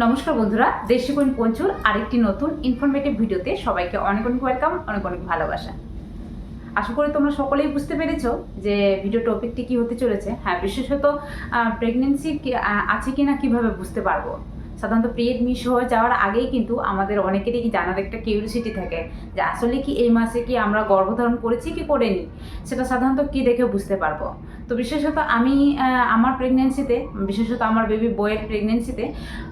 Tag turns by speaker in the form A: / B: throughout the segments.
A: নমস্কার বন্ধুরা, দেশি কোন পঞ্চুর আরেকটি নতুন ইনফরমেটিভ ভিডিওতে সবাইকে অনেক অনেক ওয়েলকাম অনেক অনেক ভালোবাসা। আশা করি তোমরা সকলেই বুঝতে পেরেছ যে ভিডিও টপিকটি কি হতে চলেছে। হ্যাঁ বিশেষত প্রেগনেন্সি আছে কি না কীভাবে বুঝতে পারব? সাধারণত পিরিয়ড মিস হয়ে যাওয়ার আগেই কিন্তু আমাদের অনেকেরই জানার একটা কিউরিসিটি থাকে যে আসলে কি এই মাসে কি আমরা গর্ভধারণ করেছি কি করিনি? সেটা সাধারণত কি দেখে বুঝতে পারব? তো বিশেষত আমি আমার প্রেগনেন্সিতে বিশেষত আমার বেবি বয়ের প্রেগনেন্সিতে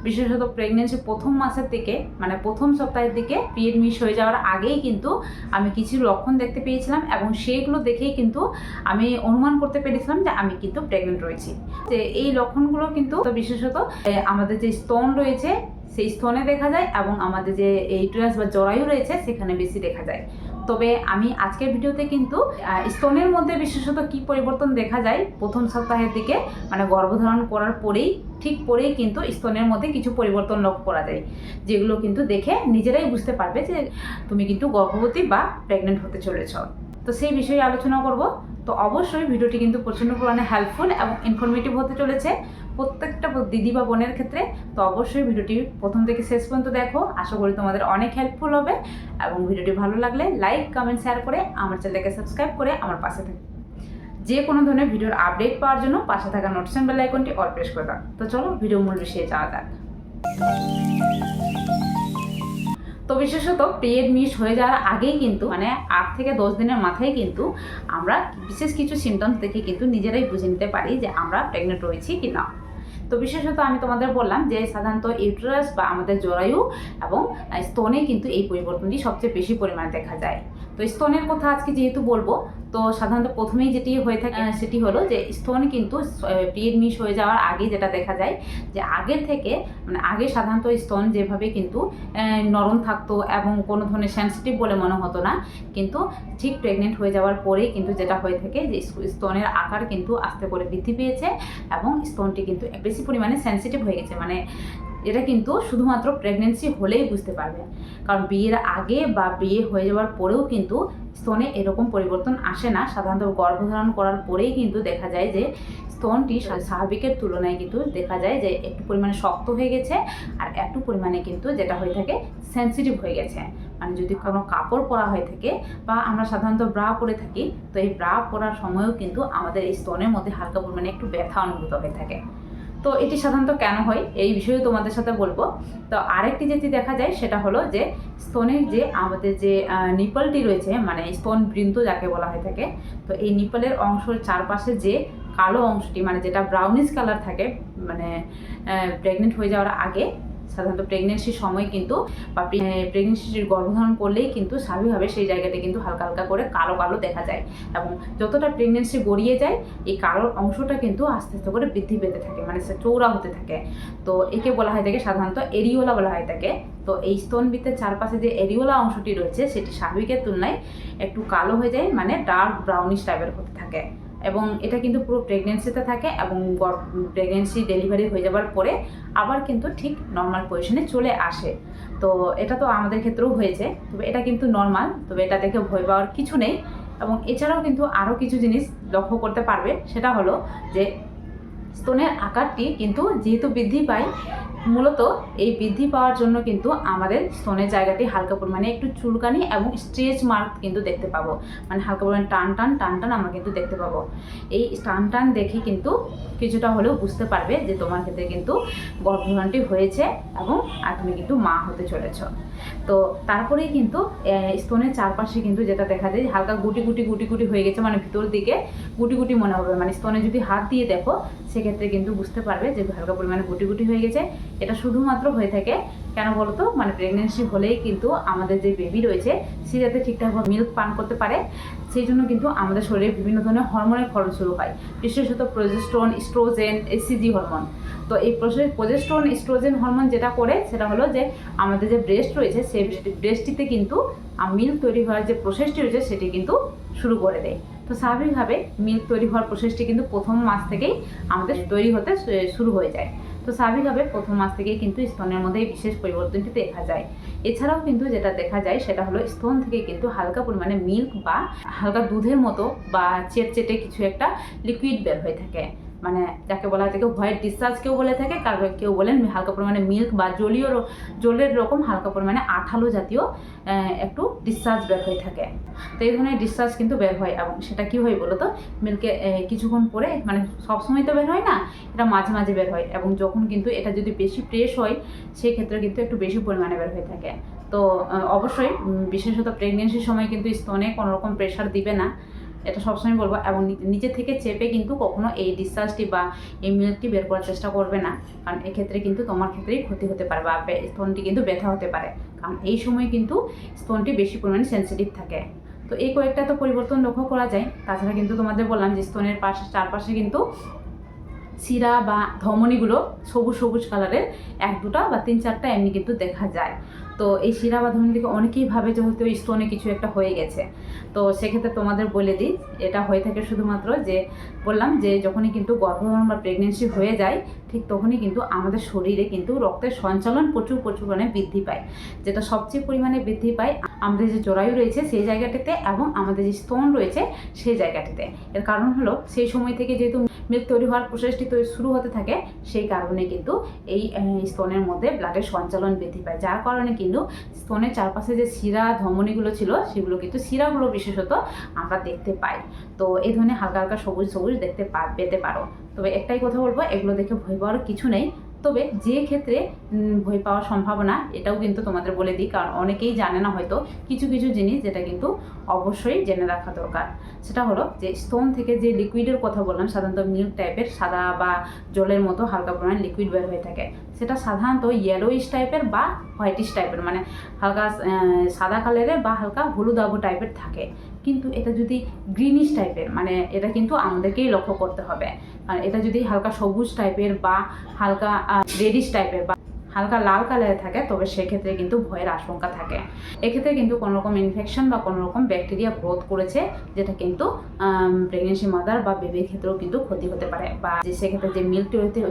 A: বিশেষত প্রেগনেন্সি প্রথম মাসের দিকে মানে প্রথম সপ্তাহের দিকে পিরিয়ড মিস হয়ে যাওয়ার আগেই কিন্তু আমি কিছু লক্ষণ দেখতে পেয়েছিলাম এবং সেইগুলো দেখেই কিন্তু আমি অনুমান করতে পেরেছিলাম যে আমি কিন্তু প্রেগনেন্ট রয়েছি। যে এই লক্ষণগুলো কিন্তু বিশেষত আমাদের যে স্তন রয়েছে সেই স্তনে দেখা যায় এবং আমাদের যে এইট্রাস বা জরায়ু রয়েছে সেখানে বেশি দেখা যায়। তবে আমি আজকের ভিডিওতে কিন্তু স্তনের মধ্যে বিশেষত কি পরিবর্তন দেখা যায় প্রথম সপ্তাহের দিকে মানে গর্ভধারণ করার পরেই, ঠিক পরেই কিন্তু স্তনের মধ্যে কিছু পরিবর্তন লক্ষ্য করা যায়। যেগুলো কিন্তু দেখে নিজেরাই বুঝতে পারবে যে তুমি কিন্তু গর্ভবতী বা প্রেগনেন্ট হতে চলেছ। তো সেই বিষয়ে আলোচনা করব। তো অবশ্যই ভিডিওটি কিন্তু প্রচণ্ড পরিমাণে হেল্পফুল এবং ইনফরমেটিভ হতে চলেছে। প্রত্যেকটা দিদি বা বোনের ক্ষেত্রে, তো অবশ্যই ভিডিওটি প্রথম থেকে শেষ পর্যন্ত দেখো। আশা করি তোমাদের অনেক হেল্পফুল হবে এবং ভিডিওটি ভালো লাগলে লাইক কমেন্ট শেয়ার করে আমার চ্যানেলটাকে সাবস্ক্রাইব করে আমার পাশে থাকবে যে কোনো ধরনের ভিডিওর আপডেট পাওয়ার জন্য পাশে থাকা নোটিশন বেল আইকনটি অল প্রেস করে দাও। তো চলো ভিডিও মূল বিষয়ে যাওয়া যাক। তো বিশেষত পিরিয়ড মিস হয়ে যাওয়ার আগেই কিন্তু মানে আট থেকে দশ দিনের মাথায় কিন্তু আমরা বিশেষ কিছু সিমটমস দেখে কিন্তু নিজেরাই বুঝে নিতে পারি যে আমরা প্রেগনেন্ট রয়েছি কি না। তো বিশেষত আমি তোমাদের বললাম যে সাধারণত ইউটারাস বা আমাদের জরায়ু এবং স্তনে কিন্তু এই পরিবর্তনটি সবচেয়ে বেশি পরিমাণে দেখা যায়। তো স্তনের কথা আজকে যেহেতু বলব, তো সাধারণত প্রথমেই যেটি হয়ে থাকে সেটি হলো যে স্তন কিন্তু পিরিয়ড মিস হয়ে যাওয়ার আগে যেটা দেখা যায়, যে আগের থেকে মানে আগে সাধারণত স্তন যেভাবে কিন্তু নরম থাকতো এবং কোনো ধরনের সেন্সিটিভ বলে মনে হতো না, কিন্তু ঠিক প্রেগনেন্ট হয়ে যাওয়ার পরেই কিন্তু যেটা হয়ে থাকে যে স্তনের আকার কিন্তু আস্তে করে বৃদ্ধি পেয়েছে এবং স্তনটি কিন্তু বেশি পরিমাণে সেন্সিটিভ হয়ে গেছে। মানে এটা কিন্তু শুধুমাত্র প্রেগনেন্সি হলেই বুঝতে পারবে। কারণ বিয়ের আগে বা বিয়ে হয়ে যাওয়ার পরেও কিন্তু স্তনে এরকম পরিবর্তন আসে না। সাধারণত গর্ভধারণ করার পরেই কিন্তু দেখা যায় যে স্তনটি স্বাভাবিকের তুলনায় কিন্তু দেখা যায় যে একটু পরিমাণে শক্ত হয়ে গেছে আর একটু পরিমাণে কিন্তু যেটা হয়ে থাকে সেন্সিটিভ হয়ে গেছে। মানে যদি কোনো কাপড় পরা হয়ে থাকে বা আমরা সাধারণত ব্রা পরে থাকি, তো এই ব্রা পরার সময়ও কিন্তু আমাদের এই স্তনের মধ্যে হালকা পরিমাণে একটু ব্যথা অনুভূত হয়ে থাকে। তো এটি সাধারণত কেন হয়? এই বিষয়ে তোমাদের সাথে বলব। তো আরেকটি যেটি দেখা যায়, সেটা হলো যে স্তনের যে আমাদের যে নিপলটি রয়েছে মানে স্তন বৃন্ত যাকে বলা হয়ে থাকে, তো এই নিপলের অংশের চারপাশে যে কালো অংশটি মানে যেটা ব্রাউনিশ কালার থাকে মানে প্রেগনেন্ট হয়ে যাওয়ার আগে সাধারণত প্রেগনেন্সির সময় কিন্তু বা প্রেগনেন্সির গর্ভধারণ করলেই কিন্তু স্বাভাবিকভাবে সেই জায়গাটা কিন্তু হালকা হালকা করে কালো কালো দেখা যায়। এবং যতটা প্রেগনেন্সি গড়িয়ে যায়, এই কালো অংশটা কিন্তু আস্তে আস্তে করে বৃদ্ধি পেতে থাকে মানে চৌড়া হতে থাকে। তো একে বলা হয় থাকে সাধারণত এরিওলা বলা হয় থাকে তো এই স্তনবৃত্তের চারপাশে যে এরিওলা অংশটি রয়েছে, সেটি স্বাভাবিকের তুলনায় একটু কালো হয়ে যায় মানে ডার্ক ব্রাউনিশ টাইপের হতে থাকে। এবং এটা কিন্তু পুরো প্রেগনেন্সিতে থাকে এবং প্রেগনেন্সি ডেলিভারি হয়ে যাওয়ার পরে আবার কিন্তু ঠিক নর্মাল পজিশনে চলে আসে। তো এটা তো আমাদের ক্ষেত্রেও হয়েছে, তবে এটা কিন্তু নর্মাল তবে এটা দেখে ভয় পাওয়ার কিছু নেই এবং এছাড়াও কিন্তু আরও কিছু জিনিস লক্ষ্য করতে পারবে, সেটা হলো যে স্তনের আকারটি কিন্তু যেহেতু বৃদ্ধি পায় মূলত এই বৃদ্ধি পাওয়ার জন্য কিন্তু আমাদের স্তনের জায়গাটি হালকা পরিমাণে একটু চুলকানি এবং স্ট্রেচ মার্ক কিন্তু দেখতে পাবো। মানে হালকা পরিমাণে টান টান টান টান আমরা কিন্তু দেখতে পাবো। এই টান টান দেখে কিন্তু কিছুটা হলেও বুঝতে পারবে যে তোমার ক্ষেত্রে কিন্তু গর্ভধারণটি হয়েছে এবং আর তুমি কিন্তু মা হতে চলেছ। তো তারপরেই কিন্তু স্তনের চারপাশে কিন্তু যেটা দেখা যায় হালকা গুটি গুটি গুটি গুটি হয়ে গেছে মানে ভিতর দিকে গুটি গুটি মনে হবে। মানে স্তনে যদি হাত দিয়ে দেখো, সেক্ষেত্রে কিন্তু বুঝতে পারবে যে হালকা পরিমাণে গুটি গুটি হয়ে গেছে। এটা শুধুমাত্র হয়ে থাকে, কেন বলতো? মানে প্রেগনেন্সি হলেই কিন্তু আমাদের যে বেবি রয়েছে, সে যাতে ঠিকঠাকভাবে মিল্ক পান করতে পারে, সেই জন্য কিন্তু আমাদের শরীরে বিভিন্ন ধরনের হরমোনের খরচ শুরু হয়। বিশেষত প্রজেস্ট্রন স্ট্রোজেন এসিজি হরমোন তো এই প্রজেস্ট্রন স্ট্রোজেন হরমোন যেটা করে, সেটা হলো যে আমাদের যে ব্রেস্ট রয়েছে সেই ব্রেস্টটিতে কিন্তু মিল্ক তৈরি হওয়ার যে প্রসেসটি রয়েছে, সেটি কিন্তু শুরু করে দেয়। তো স্বাভাবিকভাবে মিল্ক তৈরি হওয়ার প্রসেসটি কিন্তু প্রথম মাস থেকেই আমাদের তৈরি হতে শুরু হয়ে যায়। তো স্বাভাবিকভাবে প্রথম মাস থেকেই কিন্তু স্তনের মধ্যে বিশেষ পরিবর্তনটি দেখা যায়। এছাড়াও কিন্তু যেটা দেখা যায় সেটা হলো স্তন থেকে কিন্তু হালকা পরিমাণে মিল্ক বা হালকা দুধের মতো বা চেটচেটে কিছু একটা লিকুইড বের হয়ে থাকে। মানে যাকে বলা হয় থাকে হোয়াইট ডিসচার্জ কেউ বলে থাকে, কার কেউ বলেন হালকা পরিমাণে মিল্ক বা জলীয় জলের রকম হালকা পরিমাণে আঠালো জাতীয় একটু ডিসচার্জ বের হয়ে থাকে। তো এই ধরনের ডিসচার্জ কিন্তু বের হয় এবং সেটা কি হয় বলো তো মিল্কে কিছুক্ষণ পরে মানে সবসময় তো বের হয় না, এটা মাঝে মাঝে বের হয় এবং যখন কিন্তু এটা যদি বেশি প্রেস হয় সেই ক্ষেত্রে কিন্তু একটু বেশি পরিমাণে বের হয়ে থাকে। তো অবশ্যই বিশেষত প্রেগনেন্সির সময় কিন্তু স্তনে কোনো রকম প্রেশার দিবে না। এটা সবসময় বলব। এবং নি- নিচে থেকে চেপে কিন্তু কখনো এই ডিসচার্জটি বা এই মিল্কটি বের করার চেষ্টা করবে না। কারণ এক্ষেত্রে কিন্তু তোমার ক্ষেত্রেই ক্ষতি হতে পারে বে- স্তনটি কিন্তু ব্যথা হতে পারে। কারণ এই সময় কিন্তু স্তনটি বেশি পরিমাণে সেন্সিটিভ থাকে। তো এই কয়েকটা তো পরিবর্তন লক্ষ্য করা যায়। তাছাড়া কিন্তু তোমাদের বললাম যে স্তনের পাশে চারপাশে কিন্তু শিরা বা ধমনীগুলো সবুজ সবুজ কালারের এক দুটা বা তিন চারটা এমনি কিন্তু দেখা যায়। তো এই শিরা বা ধমনী থেকে অনেকেই ভাবে যে হয়তো স্টোনে কিছু একটা হয়ে গেছে। তো সেক্ষেত্রে তোমাদের বলে দিই, এটা হয়ে থাকে শুধুমাত্র যে বললাম যে যখনই কিন্তু গর্ভধারণ বা প্রেগনেন্সি হয়ে যায়, ঠিক তখনই কিন্তু আমাদের শরীরে কিন্তু রক্তের সঞ্চালন প্রচুর প্রচুর পরিমাণে বৃদ্ধি পায়। যেটা সবচেয়ে পরিমাণে বৃদ্ধি পায় আমাদের যে জরায়ু রয়েছে সেই জায়গাটিতে এবং আমাদের যে স্তন রয়েছে সেই জায়গাটিতে। এর কারণ হলো সেই সময় থেকে যেহেতু মিল্ক তৈরি হওয়ার প্রসেসটি তৈরি শুরু হতে থাকে, সেই কারণে কিন্তু এই স্তনের মধ্যে ব্লাডের সঞ্চালন বৃদ্ধি পায়। যার কারণে কিন্তু স্তনের চারপাশে যে শিরা ধমনিগুলো ছিল, সেগুলো কিন্তু শিরাগুলো বিশেষত আমরা দেখতে পাই। তো এই ধরনের হালকা হালকা সবুজ সবুজ দেখতে পা, পেতে পারো। তবে একটাই কথা বলব, এগুলো দেখে ভয় পাওয়ার কিছু নেই। তবে যে ক্ষেত্রে ভয় পাওয়ার সম্ভাবনা, এটাও কিন্তু তোমাদের বলে দিই, কারণ অনেকেই জানে না হয়তো কিছু কিছু জিনিস যেটা কিন্তু অবশ্যই জেনে রাখা দরকার। সেটা হলো যে স্টোন থেকে যে লিকুইডের কথা বললাম, সাধারণত মিল্ক টাইপের সাদা বা জলের মতো হালকা পরিমাণ লিকুইড বের হয়ে থাকে। সেটা সাধারণত ইয়েলোইশ টাইপের বা হোয়াইটিশ টাইপের মানে হালকা সাদা কালারের বা হালকা হলুদ আবু টাইপের থাকে। কিন্তু এটা যদি গ্রিনিশ টাইপের মানে এটা কিন্তু আমাদেরকেই লক্ষ্য করতে হবে। আর এটা যদি হালকা সবুজ টাইপের বা হালকা রেডিশ টাইপের বা হালকা লাল কালারে থাকে, তবে সেক্ষেত্রে কিন্তু ভয়ের আশঙ্কা থাকে। এক্ষেত্রে কিন্তু কোনো রকম ইনফেকশন বা কোনো রকম ব্যাকটেরিয়া গ্রোথ করেছে, যেটা কিন্তু প্রেগনেন্সি মাদার বা বেবির ক্ষেত্রেও কিন্তু ক্ষতি হতে পারে। বা যে সেক্ষেত্রে যে মিল্ক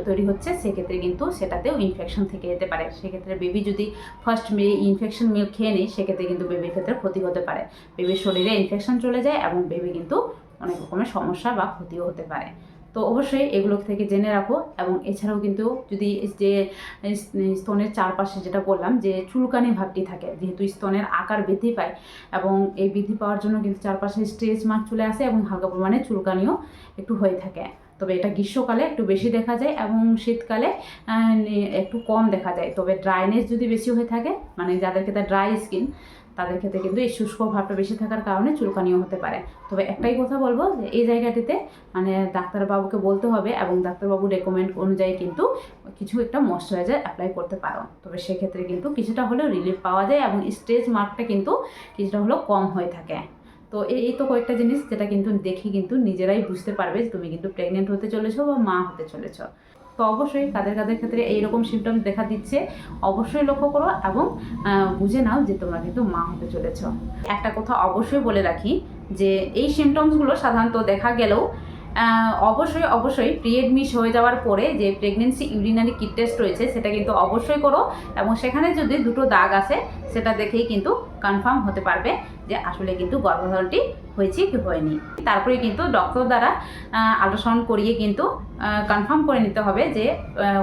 A: তৈরি হচ্ছে, সেক্ষেত্রে কিন্তু সেটাতেও ইনফেকশন থেকে যেতে পারে। সেক্ষেত্রে বেবি যদি ফার্স্ট ইনফেকশন মিল্ক খেয়ে নেই সেক্ষেত্রে কিন্তু বেবির ক্ষেত্রে ক্ষতি হতে পারে। বেবির শরীরে ইনফেকশন চলে যায় এবং বেবি কিন্তু অনেক রকমের সমস্যা বা ক্ষতিও হতে পারে। তো অবশ্যই এগুলো থেকে জেনে রাখো এবং এছাড়াও কিন্তু যদি যে স্তনের চারপাশে যেটা বললাম যে চুলকানি ভাবটি থাকে, যেহেতু স্তনের আকার বৃদ্ধি পায় এবং এই বৃদ্ধি পাওয়ার জন্য কিন্তু চারপাশে স্ট্রেচ মার্ক চলে আসে এবং হালকা পরিমাণে চুলকানিও একটু হয়ে থাকে। তবে এটা গ্রীষ্মকালে একটু বেশি দেখা যায় এবং শীতকালে একটু কম দেখা যায়। তবে ড্রাইনেস যদি বেশি হয়ে থাকে মানে যাদের ক্ষেত্রে ড্রাই স্কিন তাদের ক্ষেত্রে কিন্তু এই শুষ্ক ভাবটা বেশি থাকার কারণে চুলকানিও হতে পারে। তবে একটাই কথা বলব যে এই জায়গাটিতে মানে ডাক্তারবাবুকে বলতে হবে এবং ডাক্তারবাবু রেকমেন্ড অনুযায়ী কিন্তু কিছু একটা ময়শ্চারাইজার অ্যাপ্লাই করতে পারো। তবে সেক্ষেত্রে কিন্তু কিছুটা হলেও রিলিফ পাওয়া যায় এবং স্টেজ মার্কটা কিন্তু কিছুটা হলেও কম হয়ে থাকে। তো এই তো কয়েকটা জিনিস যেটা কিন্তু দেখে কিন্তু নিজেরাই বুঝতে পারবে তুমি কিন্তু প্রেগনেন্ট হতে চলেছো বা মা হতে চলেছো। তো অবশ্যই কাদের কাদের ক্ষেত্রে এইরকম সিমটমস দেখা দিচ্ছে, অবশ্যই লক্ষ্য করো এবং বুঝে নাও যে তোমরা কিন্তু মা হতে চলেছ। একটা কথা অবশ্যই বলে রাখি যে এই সিমটমসগুলো সাধারণত দেখা গেলেও অবশ্যই অবশ্যই পিরিয়ড মিস হয়ে যাওয়ার পরে যে প্রেগনেন্সি ইউরিনারি কিট টেস্ট রয়েছে, সেটা কিন্তু অবশ্যই করো এবং সেখানে যদি দুটো দাগ আসে সেটা দেখেই কিন্তু কনফার্ম হতে পারবে যে আসলে কিন্তু গর্ভধারণটি হয়েছে কি হয়নি। তারপরে কিন্তু ডক্টর দ্বারা আল্ট্রাসাউন্ড করিয়ে কিন্তু কনফার্ম করে নিতে হবে যে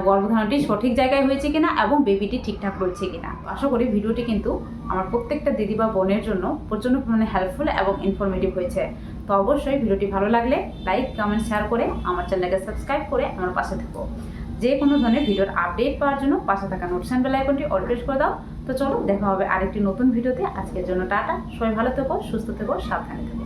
A: গর্ভধারণটি সঠিক জায়গায় হয়েছে কিনা এবং বেবিটি ঠিকঠাক রয়েছে কিনা। আশা করি ভিডিওটি কিন্তু আমার প্রত্যেকটা দিদি বা বোনের জন্য প্রচণ্ড পরিমাণে হেল্পফুল এবং ইনফরমেটিভ হয়েছে। তো অবশ্যই ভিডিওটি ভালো লাগলে লাইক কমেন্ট শেয়ার করে আমার চ্যানেলকে সাবস্ক্রাইব করে আমার পাশে থাকো। যে কোনো ধরনের ভিডিওর আপডেট পাওয়ার জন্য পাশে থাকা নোটিশন বেল আইকনটি অল প্রেস করে দাও। তো চলো, দেখা হবে আরেকটি নতুন ভিডিওতে। আজকের জন্য টাটা। সবাই ভালো থেকো, সুস্থ থেকো, সাবধানে থেকো।